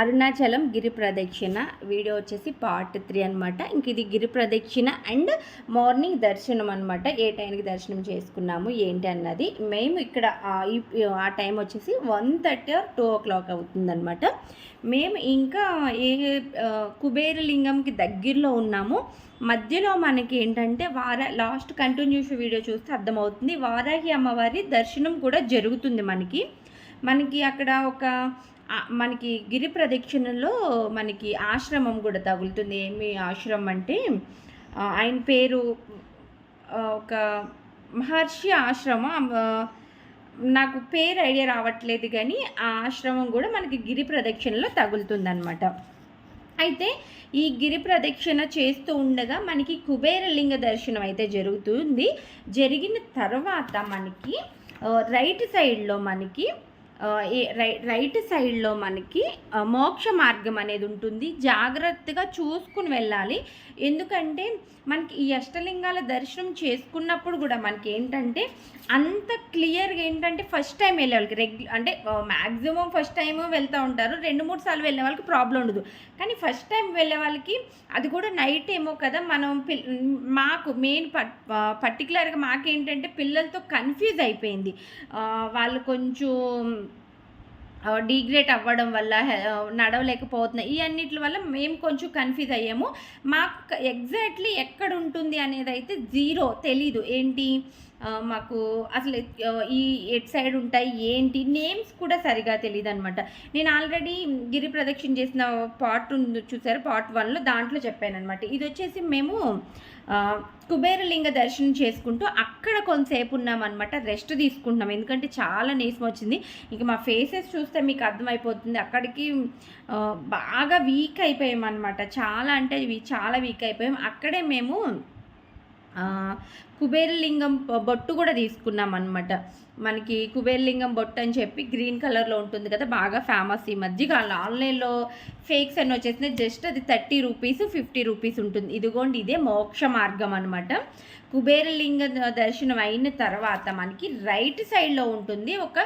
అరుణాచలం గిరి ప్రదక్షిణ. వీడియో వచ్చేసి part three అనమాట ఇంక ఇది గిరి ప్రదక్షిణ అండ్ మార్నింగ్ దర్శనం అనమాట ఏ టైంకి దర్శనం చేసుకున్నాము ఏంటి అన్నది. మేము ఇక్కడ ఆ, టైం వచ్చేసి one thirty or two o'clock అవుతుందన్నమాట. మేము ఇంకా ఏ కుబేరలింగంకి దగ్గరలో ఉన్నాము. మధ్యలో మనకి ఏంటంటే వార లాస్ట్ కంటిన్యూస్ వీడియో చూస్తే అర్థమవుతుంది. వారాహి అమ్మవారి దర్శనం కూడా జరుగుతుంది మనకి. మనకి అక్కడ ఒక మనకి గిరి ప్రదక్షిణలో మనకి ఆశ్రమం కూడా తగులుతుంది. ఏమి ఆశ్రమం అంటే ఆయన పేరు ఒక మహర్షి ఆశ్రమం. నాకు పేరు ఐడియా రావట్లేదు కానీ ఆ ఆశ్రమం కూడా మనకి గిరి ప్రదక్షిణలో తగులుతుందనమాట అయితే ఈ గిరి ప్రదక్షిణ చేస్తూ ఉండగా మనకి కుబేరలింగ దర్శనం అయితే జరుగుతుంది. జరిగిన తర్వాత మనకి రైట్ సైడ్లో మనకి రైట్ సైడ్లో మనకి మోక్ష మార్గం అనేది ఉంటుంది. జాగ్రత్తగా చూసుకుని వెళ్ళాలి. ఎందుకంటే మనకి ఈ అష్టలింగాల దర్శనం చేసుకున్నప్పుడు కూడా మనకి ఏంటంటే అంత క్లియర్గా ఏంటంటే ఫస్ట్ టైం వెళ్ళే వాళ్ళకి రెగ్యు అంటే మ్యాక్సిమం ఫస్ట్ టైం వెళ్తూ ఉంటారు. రెండు మూడు సార్లు వెళ్ళే వాళ్ళకి ప్రాబ్లం ఉండదు. కానీ ఫస్ట్ టైం వెళ్ళే వాళ్ళకి అది కూడా నైట్ ఏమో కదా మనం పిల్ మాకు మెయిన్ పట్ పర్టికులర్గా మాకేంటంటే పిల్లలతో కన్ఫ్యూజ్ అయిపోయింది. వాళ్ళు కొంచెం డీగ్రేట్ అవ్వడం వల్ల నడవలేకపోతున్నాయి. ఇవన్నిటి వల్ల మేము కొంచెం కన్ఫ్యూజ్ అయ్యాము. మాకు ఎగ్జాక్ట్లీ ఎక్కడ ఉంటుంది అనేది అయితే జీరో తెలీదు. ఏంటి? మాకు అసలు ఈ ఎట్ సైడ్ ఉంటాయి ఏంటి నేమ్స్ కూడా సరిగా తెలియదు అనమాట నేను ఆల్రెడీ గిరి ప్రదక్షిణ చేసిన పార్ట్ ఉంది చూసారు? పార్ట్ వన్లో దాంట్లో చెప్పాను అనమాట ఇది వచ్చేసి మేము కుబేరలింగ దర్శనం చేసుకుంటూ అక్కడ కొంతసేపు ఉన్నామన్నమాట. రెస్ట్ తీసుకుంటున్నాం. ఎందుకంటే చాలా నీసం వచ్చింది. ఇంక మా ఫేసెస్ చూస్తే మీకు అర్థమైపోతుంది. అక్కడికి బాగా వీక్ అయిపోయాం అనమాట చాలా అంటే చాలా వీక్ అయిపోయాం. అక్కడే మేము కుబేరలింగం బొట్టు కూడా తీసుకున్నాం అనమాట మనకి కుబేరలింగం బొట్టు అని చెప్పి గ్రీన్ కలర్లో ఉంటుంది కదా బాగా ఫేమస్ ఈ మధ్య కాలం ఆన్లైన్లో ఫేక్స్ అని వచ్చేసింది జస్ట్ అది థర్టీ రూపీస్ ఫిఫ్టీ రూపీస్ ఉంటుంది. ఇదిగోండి ఇదే మోక్ష మార్గం అనమాట కుబేరలింగ దర్శనం అయిన తర్వాత మనకి రైట్ సైడ్లో ఉంటుంది ఒక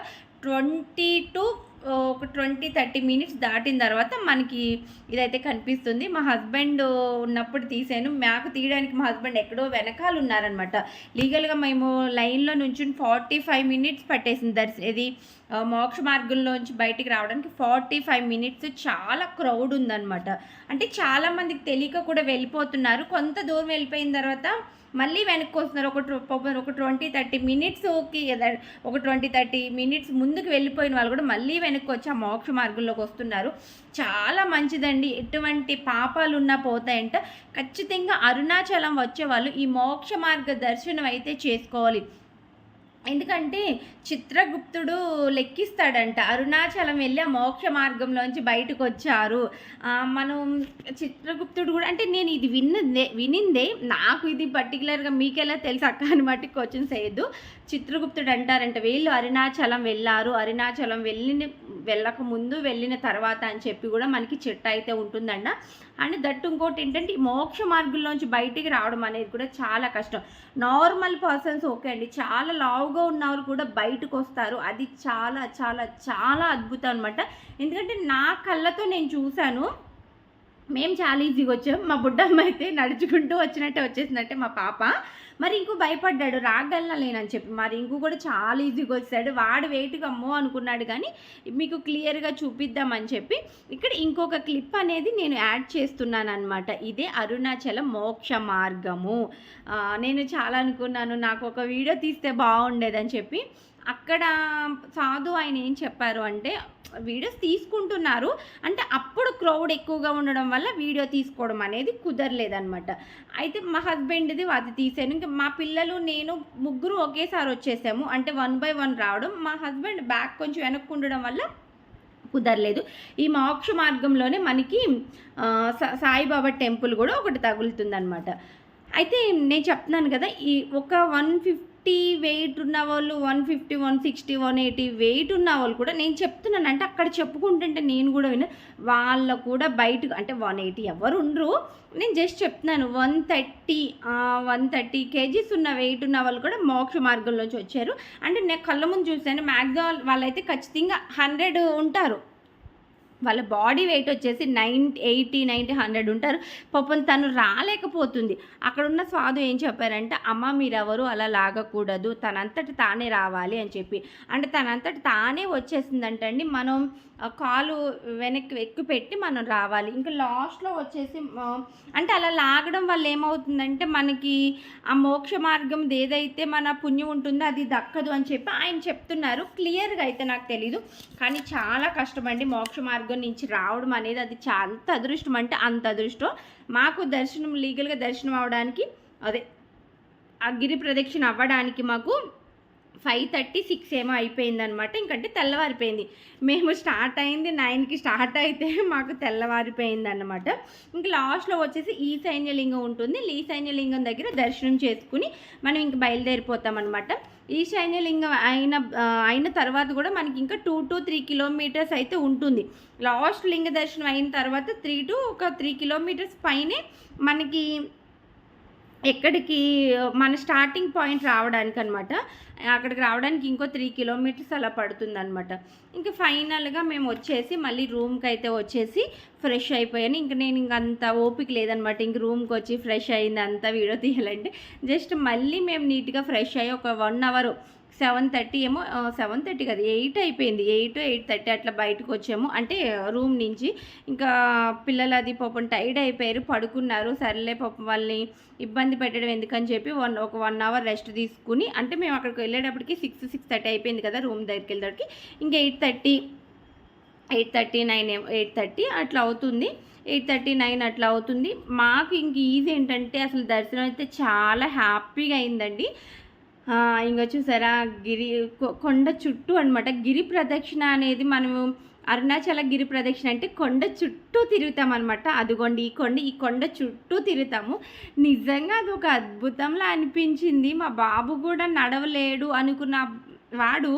ట్వంటీ టు ఒక ట్వంటీ థర్టీ మినిట్స్ దాటిన తర్వాత మనకి ఇదైతే కనిపిస్తుంది. మా హస్బెండ్ ఉన్నప్పుడు తీసాను. నాకు తీయడానికి మా హస్బెండ్ ఎక్కడో వెనకాల ఉన్నారనమాట లీగల్గా మేము లైన్లో నుంచి ఫార్టీ ఫైవ్ మినిట్స్ పట్టేసింది దర్శ ఇది మోక్ష మార్గంలోంచి బయటికి రావడానికి ఫార్టీ ఫైవ్ మినిట్స్ చాలా క్రౌడ్ ఉందన్నమాట. అంటే చాలామందికి తెలియక కూడా వెళ్ళిపోతున్నారు. కొంత దూరం వెళ్ళిపోయిన తర్వాత మళ్ళీ వెనక్కి వస్తున్నారు. ఒక ఒక ట్వంటీ థర్టీ మినిట్స్కి ఒక ట్వంటీ థర్టీ మినిట్స్ ముందుకు వెళ్ళిపోయిన వాళ్ళు కూడా మళ్ళీ వెనక్కి వచ్చి ఆ మోక్ష మార్గంలోకి వస్తున్నారు. చాలా మంచిదండి. ఎటువంటి పాపాలు ఉన్నా పోతాయంట. ఖచ్చితంగా అరుణాచలం వచ్చే వాళ్ళు ఈ మోక్ష మార్గ దర్శనం అయితే చేసుకోవాలి. ఎందుకంటే చిత్రగుప్తుడు లెక్కిస్తాడంట. అరుణాచలం వెళ్ళి ఆ మోక్ష మార్గంలోంచి బయటకు వచ్చారు మనం చిత్రగుప్తుడు కూడా అంటే నేను ఇది విన్నదే వినిందే నాకు ఇది పర్టికులర్గా మీకెలా తెలుసు అక్క అని బట్టి క్వశ్చన్స్ వేయద్దు. చిత్రగుప్తుడు అంటారంట వీళ్ళు అరుణాచలం వెళ్ళారు. అరుణాచలం వెళ్ళిన వెళ్ళక ముందు వెళ్ళిన తర్వాత అని చెప్పి కూడా మనకి చెట్టు అయితే ఉంటుందంట. అండ్ దట్ ఇంకోటి ఏంటంటే ఈ మోక్ష మార్గంలోంచి బయటికి రావడం అనేది కూడా చాలా కష్టం. నార్మల్ పర్సన్స్ ఓకే అండి. చాలా లావుగా ఉన్నవారు కూడా బయట బయటకు వస్తారు అది చాలా చాలా చాలా అద్భుతం అనమాట ఎందుకంటే నా కళ్ళతో నేను చూశాను. మేము చాలా ఈజీగా వచ్చాం. మా బుడ్డమ్మ అయితే నడుచుకుంటూ వచ్చినట్టే వచ్చేసిందంటే మా పాప. మరి ఇంకో భయపడ్డాడు. రాగలనా లేనని చెప్పి. మరి ఇంకో కూడా చాలా ఈజీగా వచ్చాడు. వాడు వెయిట్గా అమ్మో అనుకున్నాడు కానీ మీకు క్లియర్గా చూపిద్దామని చెప్పి ఇక్కడ ఇంకొక క్లిప్ అనేది నేను యాడ్ చేస్తున్నాను అనమాట ఇదే అరుణాచల మోక్ష మార్గము. నేను చాలా అనుకున్నాను. నాకు ఒక వీడియో తీస్తే బాగుండేదని చెప్పి. అక్కడ సాధు ఆయన ఏం చెప్పారు అంటే వీడియోస్ తీసుకుంటున్నారు. అంటే అప్పుడు క్రౌడ్ ఎక్కువగా ఉండడం వల్ల వీడియో తీసుకోవడం అనేది కుదరలేదనమాట అయితే మా హస్బెండ్ది అది తీసాను. ఇంకా మా పిల్లలు నేను ముగ్గురు ఒకేసారి వచ్చేసాము. అంటే వన్ బై వన్ రావడం. మా హస్బెండ్ బ్యాక్ కొంచెం వెనక్కు ఉండడం వల్ల కుదరలేదు. ఈ మోక్ష మార్గంలోనే మనకి సాయిబాబా టెంపుల్ కూడా ఒకటి తగులుతుందన్నమాట. అయితే నేను చెప్తున్నాను కదా ఈ ఒక వన్ ఫిఫ్టీ వెయిట్ ఉన్న వాళ్ళు one fifty one sixty one eighty weight ఉన్న వాళ్ళు కూడా నేను చెప్తున్నాను. అంటే అక్కడ చెప్పుకుంటుంటే నేను కూడా విన్నా వాళ్ళ కూడా బయట అంటే వన్ ఎయిటీ ఎవరు ఉండరు. నేను జస్ట్ చెప్తున్నాను one thirty one thirty kgs ఉన్న వెయిట్ ఉన్న వాళ్ళు కూడా మోక్ష మార్గంలోంచి వచ్చారు. అంటే నేను కళ్ళ ముందు చూశాను మ్యాక్సిమం వాళ్ళైతే ఖచ్చితంగా హండ్రెడ్ ఉంటారు. వాళ్ళ బాడీ వెయిట్ వచ్చేసి నైన్ ఎయిటీ నైంటీ హండ్రెడ్ ఉంటారు. పాపం తను రాలేకపోతుంది. అక్కడున్న స్వాదు ఏం చెప్పారంటే అమ్మ మీరెవరు అలా లాగకూడదు. తనంతటి తానే రావాలి అని చెప్పి. అంటే తనంతటి తానే వచ్చేసిందంటండి. మనం కాలు వెనక్కి ఎక్కు పెట్టి మనం రావాలి. ఇంకా లాస్ట్లో వచ్చేసి అంటే అలా లాగడం వల్ల ఏమవుతుందంటే మనకి ఆ మోక్ష మార్గం ఏదైతే మన పుణ్యం ఉంటుందో అది దక్కదు అని చెప్పి ఆయన చెప్తున్నారు. క్లియర్గా అయితే నాకు తెలీదు. కానీ చాలా కష్టమండి మోక్ష మార్గం నుంచి రావడం అనేది అది చాలా అంత అదృష్టం. అంటే అంత అదృష్టం. మాకు దర్శనం లీగల్గా దర్శనం అవడానికి అదే ఆ గిరి ప్రదక్షిణ అవ్వడానికి మాకు ఫైవ్ థర్టీ సిక్స్ ఏమో అయిపోయిందనమాట ఇంకంటే తెల్లవారిపోయింది. మేము స్టార్ట్ అయింది నైన్కి స్టార్ట్ అయితే మాకు తెల్లవారిపోయింది అనమాట ఇంక లాస్ట్లో వచ్చేసి ఈ సైన్యలింగం ఉంటుంది. ఈ సైన్యలింగం దగ్గర దర్శనం చేసుకుని మనం ఇంక బయలుదేరిపోతాం అనమాట ఈ శైన్యలింగం అయిన అయిన తర్వాత కూడా మనకి ఇంకా టూ టు త్రీ కిలోమీటర్స్ అయితే ఉంటుంది. లాస్ట్ లింగ దర్శనం అయిన తర్వాత త్రీ టు ఒక త్రీ కిలోమీటర్స్ పైనే మనకి ఎక్కడికి మన స్టార్టింగ్ పాయింట్ రావడానికి అనమాట అక్కడికి రావడానికి ఇంకో త్రీ కిలోమీటర్స్ అలా పడుతుంది అనమాట ఇంకా ఫైనల్గా మేము వచ్చేసి మళ్ళీ రూమ్కి అయితే వచ్చేసి ఫ్రెష్ అయిపోయాను. ఇంక నేను ఇంక అంత ఓపిక లేదనమాట. ఇంక రూమ్కి వచ్చి ఫ్రెష్ అయింది అంతా వీడియో తీయాలంటే. జస్ట్ మళ్ళీ మేము నీట్గా ఫ్రెష్ అయ్యి ఒక వన్ అవర్ సెవెన్ థర్టీ ఏమో సెవెన్ థర్టీ కదా ఎయిట్ అయిపోయింది ఎయిట్ ఎయిట్ థర్టీ అట్లా బయటకు వచ్చాము. అంటే రూమ్ నుంచి ఇంకా పిల్లలు అది పాపం టైర్డ్ అయిపోయారు పడుకున్నారు. సర్లే పాపం వాళ్ళని ఇబ్బంది పెట్టడం ఎందుకని చెప్పి వన్ ఒక వన్ అవర్ రెస్ట్ తీసుకుని అంటే మేము అక్కడికి వెళ్ళేటప్పటికి సిక్స్ సిక్స్ థర్టీ అయిపోయింది కదా రూమ్ దగ్గరికి వెళ్ళేటప్పటికి. ఇంకా eight thirty eight thirty nine eight thirty అట్లా అవుతుంది. ఎయిట్ థర్టీ నైన్ అట్లా అవుతుంది. మాకు ఇంక ఈజీ ఏంటంటే అసలు దర్శనం అయితే చాలా హ్యాపీగా అయిందండి. ఇంకా చూసారా? గిరి కొ- కొండ చుట్టూ అనమాట గిరి ప్రదక్షిణ అనేది మనము అరుణాచల గిరి ప్రదక్షిణ అంటే కొండ చుట్టూ తిరుగుతాం అనమాట అదిగోండి ఈ కొండ ఈ కొండ చుట్టూ తిరుగుతాము. నిజంగా అది ఒక అద్భుతంలా అనిపించింది. మా బాబు కూడా నడవలేడు అనుకున్న వాడు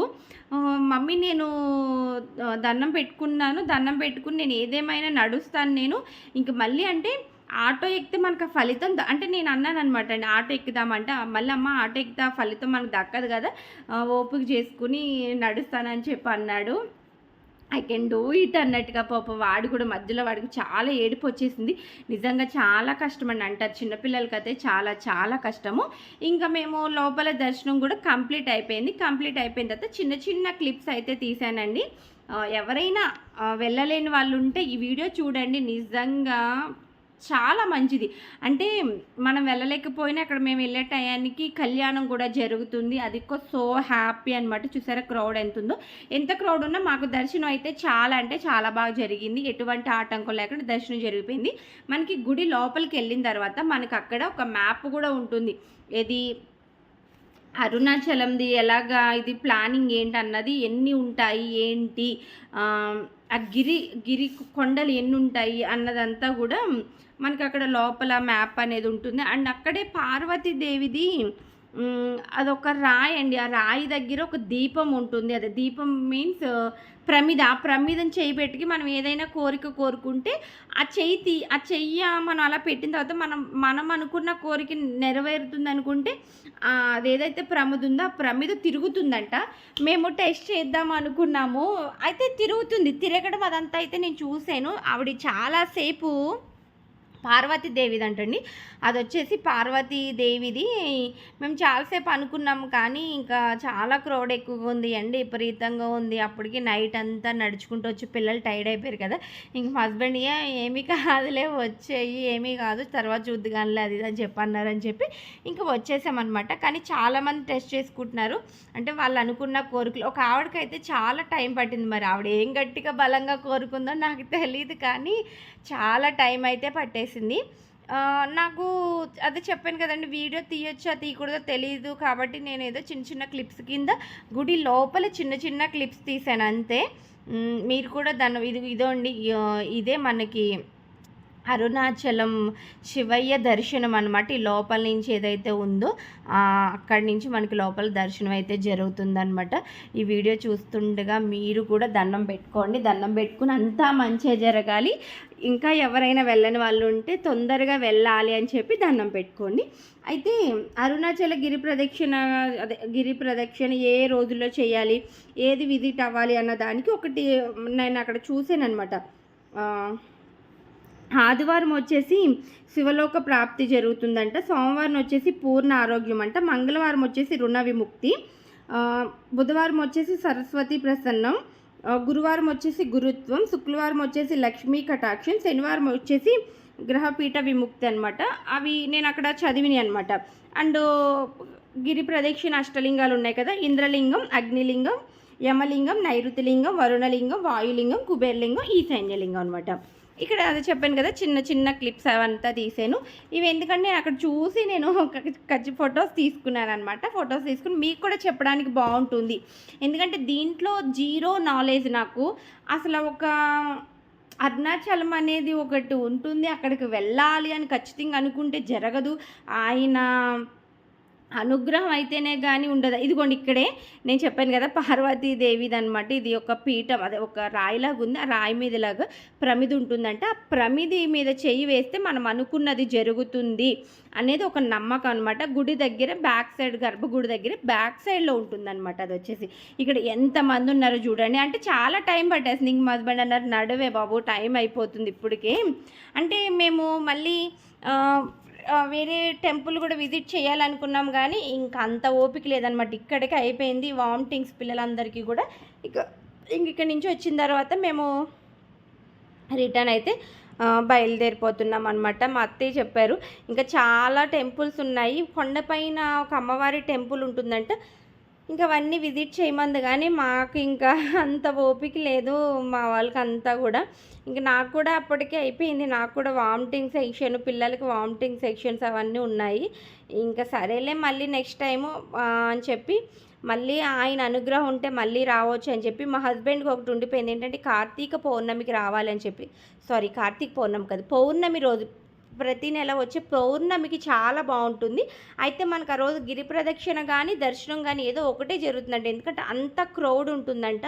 మమ్మీ నేను దండం పెట్టుకున్నాను దండం పెట్టుకుని నేను ఏదేమైనా నడుస్తాను నేను. ఇంక మళ్ళీ అంటే ఆటో ఎక్కితే మనకు ఆ ఫలితం అంటే నేను అన్నాను అనమాట అండి ఆటో ఎక్కుదామంటే మళ్ళీ అమ్మ ఆటో ఎక్కితే ఫలితం మనకు దక్కదు కదా ఓపిక చేసుకుని నడుస్తానని చెప్పి అన్నాడు. ఐ కెన్ డూ ఇట్ అన్నట్టుగా పాప వాడు కూడా మధ్యలో వాడికి చాలా ఏడుపు వచ్చేసింది. నిజంగా చాలా కష్టం అండి అంటారు. చిన్నపిల్లలకైతే చాలా చాలా కష్టము. ఇంకా మేము లోపల దర్శనం కూడా కంప్లీట్ అయిపోయింది. కంప్లీట్ అయిపోయిన తర్వాత చిన్న చిన్న క్లిప్స్ అయితే తీసానండి ఎవరైనా వెళ్ళలేని వాళ్ళు ఉంటే ఈ వీడియో చూడండి. నిజంగా చాలా మంచిది. అంటే మనం వెళ్ళలేకపోయినా అక్కడ మేము వెళ్ళే టయానికి కళ్యాణం కూడా జరుగుతుంది. అది సో హ్యాపీ అనమాట చూసారా క్రౌడ్ ఎంత ఉందో ఎంత క్రౌడ్ ఉన్నా మాకు దర్శనం అయితే చాలా అంటే చాలా బాగా జరిగింది. ఎటువంటి ఆటంకం లేకుండా దర్శనం జరిగిపోయింది. మనకి గుడి లోపలికి వెళ్ళిన తర్వాత మనకు అక్కడ ఒక మ్యాప్ కూడా ఉంటుంది. ఏది? అరుణాచలంది ఎలాగా ఇది ప్లానింగ్ ఏంటి అన్నది ఎన్ని ఉంటాయి? ఏంటి? ఆ, గిరి గిరి కొండలు ఎన్ని ఉంటాయి అన్నదంతా కూడా మనకి అక్కడ లోపల మ్యాప్ అనేది ఉంటుంది. అండ్ అక్కడే పార్వతీదేవిది అదొక రాయి అండి. ఆ రాయి దగ్గర ఒక దీపం ఉంటుంది. అదే దీపం మీన్స్ ప్రమిద ఆ ప్రమిదం చేయి పెట్టి మనం ఏదైనా కోరిక కోరుకుంటే ఆ చెయ్యి తీ ఆ చెయ్యి మనం అలా పెట్టిన తర్వాత మనం మనం అనుకున్న కోరిక నెరవేరుతుంది అనుకుంటే అదేదైతే ప్రమిద ఉందో ఆ ప్రమిద తిరుగుతుందంట. మేము టెస్ట్ చేద్దాం అనుకున్నాము. అయితే తిరుగుతుంది. తిరగడం అదంతా అయితే నేను చూశాను. ఆవిడ చాలాసేపు పార్వతీదేవిది అంటండి. అది వచ్చేసి పార్వతీదేవిది. మేము చాలాసేపు అనుకున్నాము కానీ ఇంకా చాలా క్రౌడ్ ఎక్కువగా ఉంది అండి విపరీతంగా ఉంది. అప్పటికి నైట్ అంతా నడుచుకుంటూ వచ్చి పిల్లలు టైర్డ్ అయిపోయారు కదా. ఇంక మా హస్బెండ్ ఏమీ కాదులే వచ్చేయి ఏమీ కాదు తర్వాత చూద్దు కానీ అది ఇది అని చెప్పి అన్నారని చెప్పి ఇంకా వచ్చేసామన్నమాట. కానీ చాలామంది టెస్ట్ చేసుకుంటున్నారు. అంటే వాళ్ళు అనుకున్న కోరికలు ఒక ఆవిడకైతే చాలా టైం పట్టింది మరి. ఆవిడ ఏం గట్టిగా బలంగా కోరుకుందో నాకు తెలియదు కానీ చాలా టైం అయితే పట్టేసింది. నాకు అదే చెప్పాను కదండి వీడియో తీయొచ్చా తీయకూడదో తెలియదు కాబట్టి నేను ఏదో చిన్న చిన్న క్లిప్స్ కింద గుడి లోపల చిన్న చిన్న క్లిప్స్ తీసాను అంతే. మీరు కూడా దాన్ని ఇది ఇదోండి ఇదే మనకి అరుణాచలం శివయ్య దర్శనం అనమాట ఈ లోపల నుంచి ఏదైతే ఉందో అక్కడి నుంచి మనకి లోపల దర్శనం అయితే జరుగుతుందనమాట ఈ వీడియో చూస్తుండగా మీరు కూడా దండం పెట్టుకోండి. దండం పెట్టుకుని అంతా మంచిగా జరగాలి. ఇంకా ఎవరైనా వెళ్ళని వాళ్ళు ఉంటే తొందరగా వెళ్ళాలి అని చెప్పి దండం పెట్టుకోండి. అయితే అరుణాచల గిరి ప్రదక్షిణ అదే గిరి ప్రదక్షిణ ఏ రోజుల్లో చేయాలి ఏది విజిట్ అవ్వాలి అన్న దానికి ఒకటి నేను అక్కడ చూసాను అనమాట ఆదివారం వచ్చేసి శివలోక ప్రాప్తి జరుగుతుందంట. సోమవారం వచ్చేసి పూర్ణ ఆరోగ్యం అంట. మంగళవారం వచ్చేసి రుణ విముక్తి. బుధవారం వచ్చేసి సరస్వతి ప్రసన్నం. గురువారం వచ్చేసి గురుత్వం శుక్రవారం వచ్చేసి లక్ష్మీ కటాక్షం శనివారం వచ్చేసి గ్రహపీఠ విముక్తి అనమాట అవి నేను అక్కడ చదివిని అనమాట అండ్ గిరి ప్రదక్షిణ అష్టలింగాలు ఉన్నాయి కదా ఇంద్రలింగం అగ్నిలింగం యమలింగం నైరుతిలింగం వరుణలింగం వాయులింగం కుబేర్లింగం ఈశాన్యలింగం అనమాట ఇక్కడ అది చెప్పాను కదా చిన్న చిన్న క్లిప్స్ అవంతా తీసాను. ఇవి ఎందుకంటే నేను అక్కడ చూసి నేను కచ్చి ఫొటోస్ తీసుకున్నాను అనమాట ఫొటోస్ తీసుకుని మీకు కూడా చెప్పడానికి బాగుంటుంది. ఎందుకంటే దీంట్లో జీరో నాలెడ్జ్ నాకు. అసలు ఒక అరుణాచలం అనేది ఒకటి ఉంటుంది అక్కడికి వెళ్ళాలి అని ఖచ్చితంగా అనుకుంటే జరగదు. ఆయన అనుగ్రహం అయితేనే కానీ ఉండదు? ఇదిగోండి ఇక్కడే నేను చెప్పాను కదా పార్వతీదేవిది అనమాట ఇది ఒక పీఠం అదే ఒక రాయిలాగా ఉంది. ఆ రాయి మీదలాగా ప్రమిది ఉంటుందంట. ఆ ప్రమిది మీద చెయ్యి వేస్తే మనం అనుకున్నది జరుగుతుంది అనేది ఒక నమ్మకం అనమాట గుడి దగ్గర బ్యాక్ సైడ్ గర్భగుడి దగ్గర బ్యాక్ సైడ్లో ఉంటుందన్నమాట అది వచ్చేసి. ఇక్కడ ఎంతమంది ఉన్నారో చూడండి. అంటే చాలా టైం పట్టేసింది. ఇంక మా హస్బెండ్ అన్నారు నడువే బాబు టైం అయిపోతుంది ఇప్పటికే. అంటే మేము మళ్ళీ వేరే టెంపుల్ కూడా విజిట్ చేయాలనుకున్నాం కానీ ఇంకా అంత ఓపిక లేదనమాట ఇక్కడికి అయిపోయింది వామిటింగ్స్ పిల్లలందరికీ కూడా. ఇక ఇంక ఇక్కడి నుంచి వచ్చిన తర్వాత మేము రిటర్న్ అయితే బయలుదేరిపోతున్నాం అనమాట మా అత్తయ్య చెప్పారు ఇంకా చాలా టెంపుల్స్ ఉన్నాయి. కొండపైన ఒక అమ్మవారి టెంపుల్ ఉంటుందంట. ఇంకా అవన్నీ విజిట్ చేయమంది కానీ మాకు ఇంకా అంత ఓపిక లేదు మా వాళ్ళకి అంతా కూడా. ఇంకా నాకు కూడా అప్పటికే అయిపోయింది. నాకు కూడా వామిటింగ్ సెక్షన్ పిల్లలకి వామిటింగ్ సెక్షన్స్ అవన్నీ ఉన్నాయి. ఇంకా సరేలే మళ్ళీ నెక్స్ట్ టైము అని చెప్పి మళ్ళీ ఆయన అనుగ్రహం ఉంటే మళ్ళీ రావచ్చు అని చెప్పి మా హస్బెండ్కి ఒకటి ఉండిపోయింది. ఏంటంటే కార్తీక పౌర్ణమికి రావాలని చెప్పి. సారీ కార్తీక పౌర్ణమి కాదు పౌర్ణమి రోజు ప్రతి నెల వచ్చే పౌర్ణమికి చాలా బాగుంటుంది. అయితే మనకు ఆ రోజు గిరి ప్రదక్షిణ కానీ దర్శనం కానీ ఏదో ఒకటే జరుగుతుందంట ఎందుకంటే అంత క్రౌడ్ ఉంటుందంట.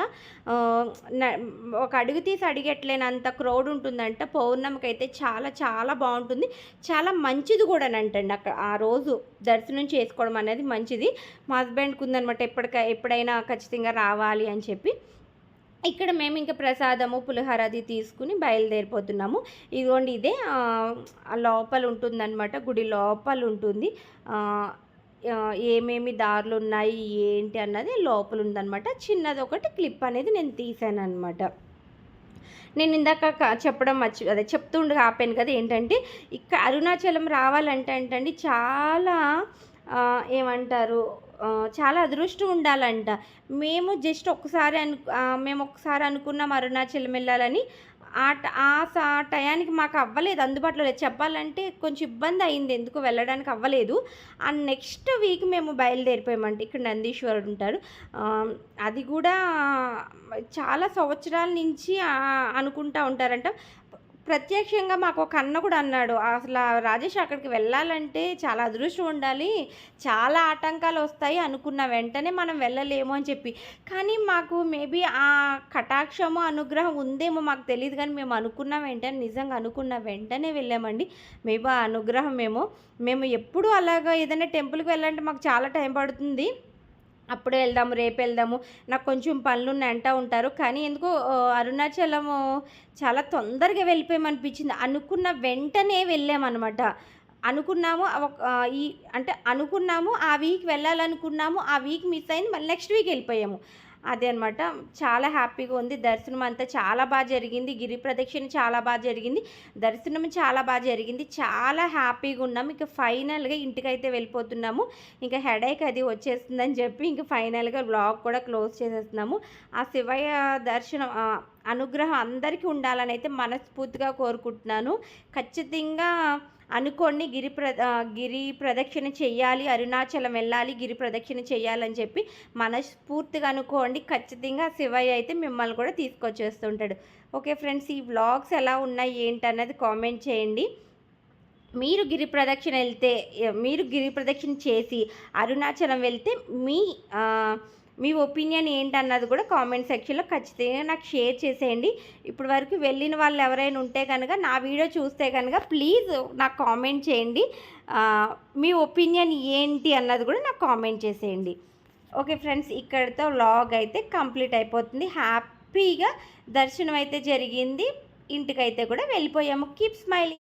ఒక అడుగు తీసి అడిగట్లేనంత క్రౌడ్ ఉంటుందంట. పౌర్ణమికి అయితే చాలా చాలా బాగుంటుంది. చాలా మంచిది కూడా అంటండి అక్కడ ఆ రోజు దర్శనం చేసుకోవడం అనేది మంచిది. మా హస్బెండ్కి ఉందనమాట ఎప్పటికైనా ఎప్పుడైనా ఖచ్చితంగా రావాలి అని చెప్పి. ఇక్కడ మేము ఇంకా ప్రసాదము పులిహోర అది తీసుకుని బయలుదేరిపోతున్నాము. ఇదిగోండి ఇదే లోపల ఉంటుందన్నమాట గుడి లోపల ఉంటుంది. ఏమేమి దారులు ఉన్నాయి ఏంటి అన్నది లోపల ఉందన్నమాట. చిన్నది ఒకటి క్లిప్ అనేది నేను తీసాను అనమాట నేను ఇందాక చెప్పడం మర్చి అదే చెప్తుండగా ఆపాను కదా ఏంటంటే ఇక్కడ అరుణాచలం రావాలంటే ఏంటండి చాలా ఏమంటారు చాలా అదృష్టం ఉండాలంట. మేము జస్ట్ ఒకసారి అను మేము ఒకసారి అనుకున్నాం అరుణాచలం వెళ్ళాలని. ఆ ఆ టయానికి మాకు అవ్వలేదు అందుబాటులో లేదు. చెప్పాలంటే కొంచెం ఇబ్బంది అయింది ఎందుకు వెళ్ళడానికి అవ్వలేదు. ఆ నెక్స్ట్ వీక్ మేము బయలుదేరిపోయామంటే. ఇక్కడ నందీశ్వరుడు ఉంటారు అది కూడా చాలా సంవత్సరాల నుంచి అనుకుంటా ఉంటారంట. ప్రత్యక్షంగా మాకు ఒక అన్న కూడా అన్నాడు అసలు రాజేష్ అక్కడికి వెళ్ళాలంటే చాలా అదృష్టం ఉండాలి చాలా ఆటంకాలు వస్తాయి అనుకున్న వెంటనే మనం వెళ్ళలేము అని చెప్పి. కానీ మాకు మేబీ ఆ కటాక్షము అనుగ్రహం ఉందేమో మాకు తెలియదు కానీ మేము అనుకున్న వెంటనే నిజంగా అనుకున్న వెంటనే వెళ్ళామండి. మేబీ ఆ అనుగ్రహం మేము మేము ఎప్పుడు అలాగా ఏదైనా టెంపుల్కి వెళ్ళాలంటే మాకు చాలా టైం పడుతుంది. అప్పుడే వెళ్దాము రేపు వెళ్దాము. నాకు కొంచెం పనులు అంటూ ఉంటారు. కానీ ఎందుకో అరుణాచలము చాలా తొందరగా వెళ్ళిపోయామనిపించింది. అనుకున్న వెంటనే వెళ్ళామన్నమాట. అనుకున్నాము ఈ అంటే అనుకున్నాము ఆ వీక్ వెళ్ళాలనుకున్నాము ఆ వీక్ మిస్ అయింది. మళ్ళీ నెక్స్ట్ వీక్ వెళ్ళిపోయాము. అదే అనమాట చాలా హ్యాపీగా ఉంది. దర్శనం అంతా చాలా బాగా జరిగింది. గిరి ప్రదక్షిణ చాలా బాగా జరిగింది. దర్శనం చాలా బాగా జరిగింది. చాలా హ్యాపీగా ఉన్నాము ఇంకా ఫైనల్గా ఇంటికైతే వెళ్ళిపోతున్నాము. ఇంకా హెడేక్ అది వచ్చేస్తుందని చెప్పి ఇంకా ఫైనల్గా బ్లాగ్ కూడా క్లోజ్ చేసేస్తున్నాము. ఆ శివయ్య దర్శనం అనుగ్రహం అందరికీ ఉండాలని అయితే మనస్ఫూర్తిగా కోరుకుంటున్నాను. ఖచ్చితంగా అనుకోండి గిరి ప్ర గిరి ప్రదక్షిణ చేయాలి అరుణాచలం వెళ్ళాలి గిరి ప్రదక్షిణ చేయాలని చెప్పి మనస్ఫూర్తిగా అనుకోండి ఖచ్చితంగా శివయ్య అయితే మిమ్మల్ని కూడా తీసుకొచ్చేస్తుంటాడు. ఓకే ఫ్రెండ్స్ ఈ వ్లాగ్స్ ఎలా ఉన్నాయి ఏంటి అన్నది కామెంట్ చేయండి. మీరు గిరి ప్రదక్షిణ వెళ్తే మీరు గిరి ప్రదక్షిణ చేసి అరుణాచలం వెళ్తే మీ మీ ఒపీనియన్ ఏంటన్నది కూడా కామెంట్ సెక్షన్లో ఖచ్చితంగా నాకు షేర్ చేసేయండి. ఇప్పుడు వరకు వెళ్ళిన వాళ్ళు ఎవరైనా ఉంటే కనుక నా వీడియో చూస్తే కనుక ప్లీజ్ నాకు కామెంట్ చేయండి. మీ ఒపీనియన్ ఏంటి అన్నది కూడా నాకు కామెంట్ చేసేయండి. ఓకే ఫ్రెండ్స్ ఇక్కడితో లాగ్ అయితే కంప్లీట్ అయిపోతుంది. హ్యాపీగా దర్శనం అయితే జరిగింది. ఇంటికైతే కూడా వెళ్ళిపోయాము. Keep smiling.